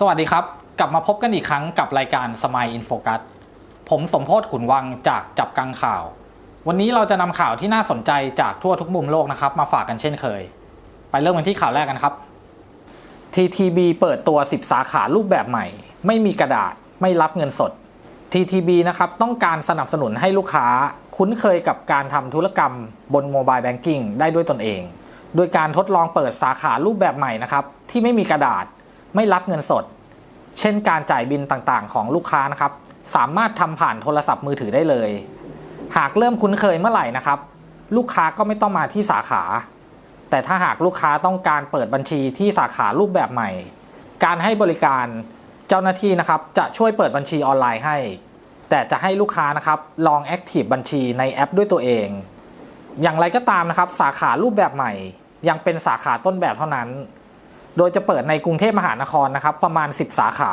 สวัสดีครับ กลับมาพบกันอีกครั้งกับรายการสม i ยอินโฟกัสผมสมโพศขุนวังจากจับกังข่าว วันนี้เราจะนำข่าวที่น่าสนใจจากทั่วทุกมุมโลกนะครับ มาฝากกันเช่นเคย ไปเริ่มกันที่ข่าวแรกกันครับ TTB เปิดตัว 10 สาขารูปแบบใหม่ ไม่มีกระดาษไม่รับเงินสด TTB นะครับต้องการสนับสนุนให้ลูกค้า คุ้นเคยกับการทำธุรกรรมบนโมบายแบงกิ้งได้ด้วยตนเอง โดยการทดลองเปิดสาขารูปแบบใหม่นะครับที่ไม่มีกระดาษ ไม่รับเงินสด เช่นการจ่ายบินต่างๆ ของลูกค้านะครับ สามารถทำผ่านโทรศัพท์มือถือได้เลย หากเริ่มคุ้นเคยเมื่อไหร่นะครับ ลูกค้าก็ไม่ต้องมาที่สาขา แต่ถ้าหากลูกค้าต้องการเปิดบัญชีที่สาขารูปแบบใหม่ การให้บริการเจ้าหน้าที่นะครับจะช่วยเปิดบัญชีออนไลน์ให้ แต่จะให้ลูกค้านะครับลองแอคทีฟบัญชีในแอปด้วยตัวเอง อย่างไรก็ตามนะครับ สาขารูปแบบใหม่ ยังเป็นสาขาต้นแบบเท่านั้น โดยจะเปิดในกรุงเทพมหานครนะครับประมาณ 10 สาขา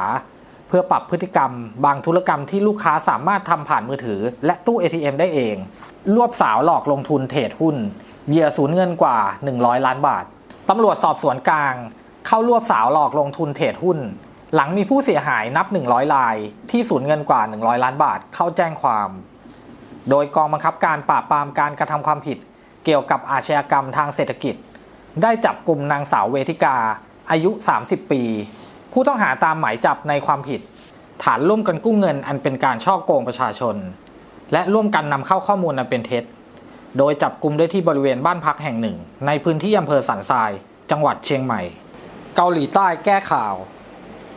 เพื่อปรับพฤติกรรม บางธุรกรรมที่ลูกค้าสามารถทำผ่านมือถือ และตู้ ATM ได้เอง รวบสาวหลอกลงทุนเทรดหุ้นเหยื่อสูญเงินกว่า 100 ล้านบาทตำรวจสอบสวนกลาง เข้ารวบสาวหลอกลงทุนเทรดหุ้น หลังมีผู้เสียหายนับ 100ราย ที่สูญเงินกว่า 100 ล้านบาทเข้าแจ้งความ โดยกองบังคับการปราบปรามการกระทำความผิด เกี่ยวกับอาชญากรรมทางเศรษฐกิจ ได้จับกลุ่มนางสาวเวทิกา อายุ 30 ปี ผู้ต้องหาตามหมายจับในความผิด ฐานร่วมกันกู้เงินอันเป็นการช่อโกงประชาชน และร่วมกันนำเข้าข้อมูลอันเป็นเท็จ โดยจับกลุ่มได้ที่บริเวณบ้านพักแห่งหนึ่ง ในพื้นที่อำเภอสันทราย จังหวัดเชียงใหม่ เกาหลีใต้แก้ข่าว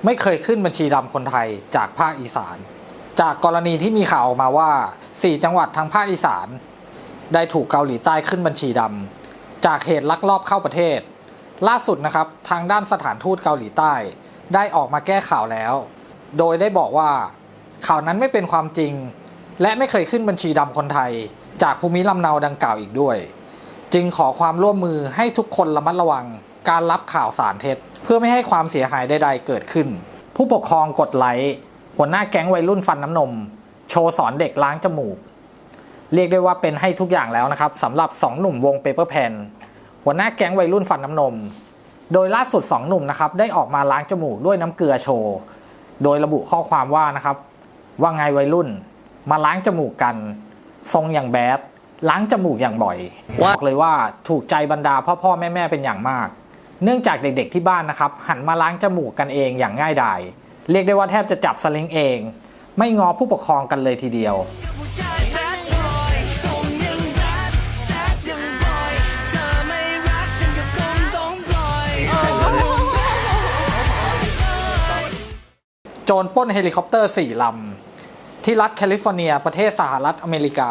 ไม่เคยขึ้นบัญชีดำคนไทยจากภาคอีสาน จากกรณีที่มีข่าวออกมาว่า 4 จังหวัดทางภาคอีสาน ได้ถูกเกาหลีใต้ขึ้นบัญชีดำจากเหตุลักลอบเข้าประเทศ ล่าสุดนะครับ ทางด้านสถานทูตเกาหลีใต้ ได้ออกมาแก้ข่าวแล้ว โดยได้บอกว่า ข่าวนั้นไม่เป็นความจริง และไม่เคยขึ้นบัญชีดำคนไทย จากภูมิลำเนาดังกล่าวอีกด้วย จึงขอความร่วมมือให้ทุกคนระมัดระวัง การรับข่าวสารเท็จ เพื่อไม่ให้ความเสียหายใดๆเกิดขึ้น ผู้ปกครองกดไลค์หัวหน้าแก๊งวัยรุ่นฟันน้ำนม โชว์สอนเด็กล้างจมูก เรียกได้ว่าเป็นให้ทุกอย่างแล้วนะครับสำหรับ 2 หนุ่มวงเปเปอร์แพน หัวหน้าแก๊งวัยรุ่นฟันน้ำนม โดยล่าสุด 2 หนุ่มนะครับได้ออกมาล้างจมูกด้วยน้ำเกลือโชว์ โดยระบุข้อความว่านะครับ ว่าไงวัยรุ่น มาล้างจมูกกัน ทรงอย่างแบดล้างจมูกอย่างบ่อยบอกเลยว่าถูกใจบรรดาพ่อพ่อแม่แม่เป็นอย่างมาก เนื่องจากเด็กๆที่บ้านนะครับ หันมาล้างจมูกกันเองอย่างง่ายดายเรียกได้ว่าแทบจะจับสลิงเอง ไม่งอผู้ปกครองกันเลยทีเดียว โจรปล้นเฮลิคอปเตอร์ 4 ลำ ที่รัฐแคลิฟอร์เนีย ประเทศสหรัฐอเมริกา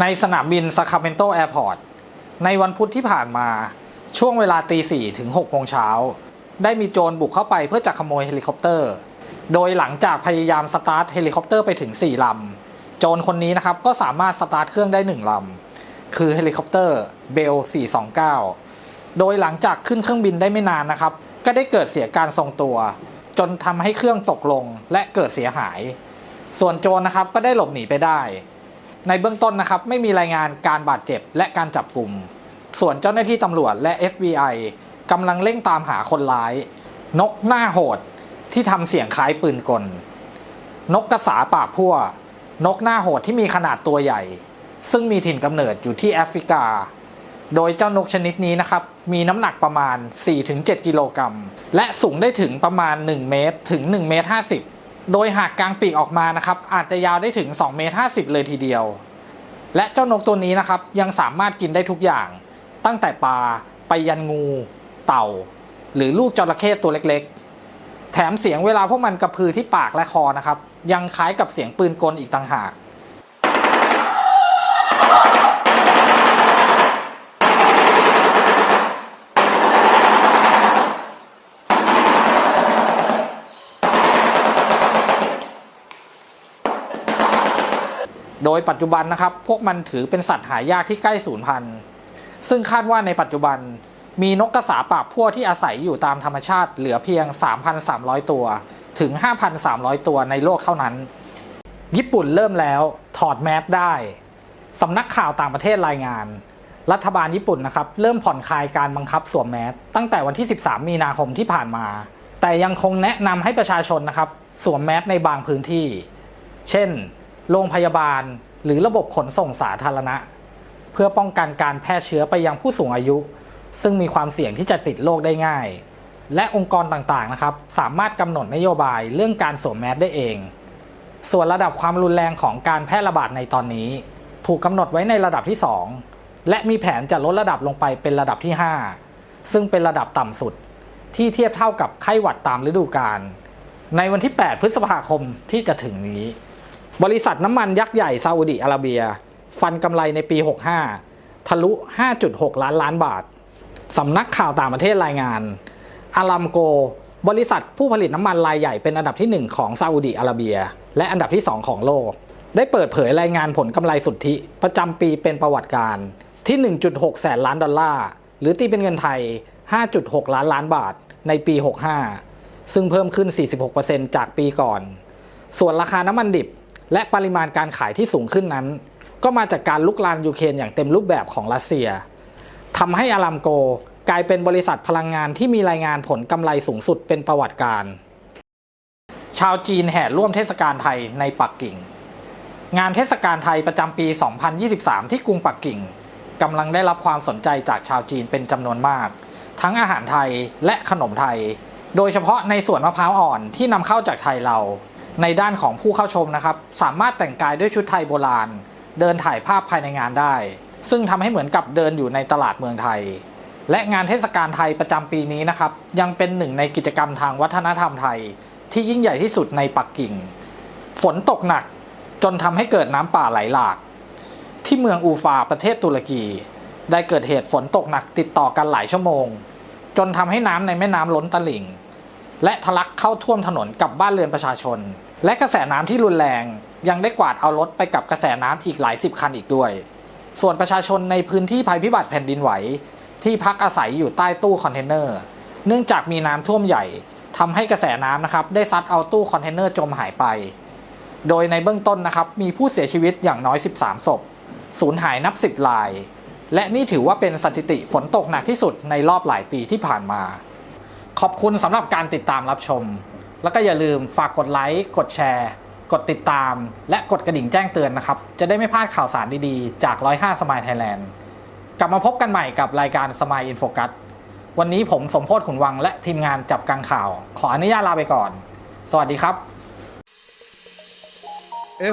ในสนามบินซาคาเมนโตแอร์พอร์ต ในวันพุธที่ผ่านมา ช่วงเวลาตี4ถึง6โมงเช้า ได้มีโจรบุกเข้าไปเพื่อจะขโมยเฮลิคอปเตอร์ โดยหลังจากพยายามสตาร์ทเฮลิคอปเตอร์ไปถึง 4 ลำ โจรคนนี้นะครับก็สามารถสตาร์ทเครื่องได้ 1 ลำ คือเฮลิคอปเตอร์เบล 429 โดยหลังจากขึ้นเครื่องบินได้ไม่นานนะครับ ก็ได้เกิดเสียการทรงตัว จนทำให้เครื่องตกลงและเกิดเสียหาย ส่วนโจรนะครับก็ได้หลบหนีไปได้ ในเบื้องต้นนะครับไม่มีรายงานการบาดเจ็บและการจับกลุ่ม ส่วนเจ้าหน้าที่ตำรวจและ FBI กำลังเร่งตามหาคนร้าย นกหน้าโหดที่ทำเสียงคล้ายปืนกล นกกระสาปากพั่ว นกหน้าโหดที่มีขนาดตัวใหญ่ ซึ่งมีถิ่นกำเนิดอยู่ที่แอฟริกา โดยเจ้านกชนิดนี้นะครับ มีน้ำหนักประมาณ 4-7 กิโลกรัม และสูงได้ถึงประมาณ 1 เมตรถึง 1 เมตร 50 โดยหากกลางปีกออกมานะครับ อาจจะยาวได้ถึง 2 เมตร 50 เลยทีเดียว และเจ้านกตัวนี้นะครับ ยังสามารถกินได้ทุกอย่าง ตั้งแต่ปลาไปยันงู เต่า หรือลูกจระเข้ตัวเล็กๆ แถมเสียงเวลาพวกมันกระพือที่ปากและคอนะครับ ยังคล้ายกับเสียงปืนกลอีกต่างหาก โดยปัจจุบันนะครับพวกมันถือเป็นสัตว์หายากที่ใกล้สูญพันธุ์ ซึ่งคาดว่าในปัจจุบันมีนกกระสาปากพั่วที่อาศัยอยู่ตามธรรมชาติเหลือเพียง 3,300 ตัว ถึง 5,300 ตัวในโลกเท่านั้น ญี่ปุ่นเริ่มแล้วถอดแมสได้ สำนักข่าวต่างประเทศรายงาน รัฐบาลญี่ปุ่นนะครับเริ่มผ่อนคลายการบังคับสวมแมสตั้งแต่วันที่ 13 มีนาคมที่ผ่านมา แต่ยังคงแนะนำให้ประชาชนนะครับสวมแมสในบางพื้นที่ เช่น โรงพยาบาล หรือระบบขนส่งสาธารณะ เพื่อป้องกันการแพร่เชื้อไปยังผู้สูงอายุ ซึ่งมีความเสี่ยงที่จะติดโรคได้ง่าย และองค์กรต่างๆนะครับ สามารถกำหนดนโยบายเรื่องการสวมแมสได้เอง ส่วนระดับความรุนแรงของการแพร่ระบาดในตอนนี้ ถูกกำหนดไว้ในระดับที่ 2 และมีแผนจะลดระดับลงไปเป็นระดับที่ 5 ซึ่งเป็นระดับต่ำสุด ที่เทียบเท่ากับไข้หวัดตามฤดูกาลในวันที่ 8 พฤษภาคมที่จะถึงนี้ บริษัทน้ำมันยักษ์ใหญ่ซาอุดิอาระเบีย ฟันกำไรในปี 65 ทะลุ 5.6 ล้านล้านบาท สำนักข่าวต่างประเทศรายงาน อารามโก บริษัทผู้ผลิตน้ำมันรายใหญ่เป็นอันดับที่ 1 ของซาอุดิอาระเบีย และอันดับที่ 2 ของโลก ได้เปิดเผยรายงานผลกำไรสุทธิประจำปีเป็นประวัติการที่ 1.6 แสนล้านดอลลาร์ หรือตีเป็นเงินไทย 5.6 ล้านล้านบาทในปี 65 ซึ่งเพิ่มขึ้น 46%จากปีก่อน ส่วนราคาน้ำมันดิบ และปริมาณการขายที่สูงขึ้นนั้น ก็มาจากการลุกลามยูเครนอย่างเต็มรูปแบบของรัสเซียทำให้อารามโกกลายเป็นบริษัทพลังงานที่มีรายงานผลกำไรสูงสุดเป็นประวัติการ ชาวจีนแห่ร่วมเทศกาลไทยในปักกิ่ง งานเทศกาลไทยประจำปี 2023 ที่กรุงปักกิ่งกำลังได้รับความสนใจจากชาวจีนเป็นจำนวนมาก ทั้งอาหารไทยและขนมไทย โดยเฉพาะในส่วนมะพร้าวอ่อนที่นำเข้าจากไทยเรา ในด้านของผู้เข้าชมนะครับ สามารถแต่งกายด้วยชุดไทยโบราณ เดินถ่ายภาพภายในงานได้ ซึ่งทำให้เหมือนกับเดินอยู่ในตลาดเมืองไทย และงานเทศกาลไทยประจำปีนี้นะครับ ยังเป็นหนึ่งในกิจกรรมทางวัฒนธรรมไทย ที่ยิ่งใหญ่ที่สุดในปักกิ่ง ฝนตกหนักจนทำให้เกิดน้ำป่าไหลหลาก ที่เมืองอูฟาประเทศตุรกี ได้เกิดเหตุฝนตกหนักติดต่อกันหลายชั่วโมง จนทำให้น้ำในแม่น้ำล้นตลิ่ง และทะลักเข้าท่วมถนนกับบ้านเรือนประชาชน และกระแสน้ำที่รุนแรง ยังได้กวาดเอารถไปกับกระแสน้ำอีกหลายสิบคันอีกด้วย ส่วนประชาชนในพื้นที่ภัยพิบัติแผ่นดินไหว ที่พักอาศัยอยู่ใต้ตู้คอนเทนเนอร์ เนื่องจากมีน้ำท่วมใหญ่ทำให้กระแสน้ำนะครับได้ซัดเอาตู้คอนเทนเนอร์จมหายไป โดยในเบื้องต้นนะครับมีผู้เสียชีวิตอย่างน้อย 13ศพสูญหายนับ 10ราย และนี่ถือว่าเป็นสถิติฝนตกหนักที่สุดในรอบหลายปีที่ผ่านมา ขอบคุณสำหรับการติดตามรับชม แล้วก็อย่าลืมฝากกดไลค์กดแชร์ กดติดตาม และกดกระดิ่งแจ้งเตือนนะครับ จะได้ไม่พลาดข่าวสารดีๆ จาก 105 สมายไทยแลนด์กลับมาพบกันใหม่กับรายการสมายอินโฟกัสวันนี้ผมสมโพศขุนวังและทีมงานจับกังข่าว ขออนุญาตลาไปก่อน สวัสดีครับ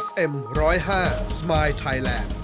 FM 105 Smile Thailand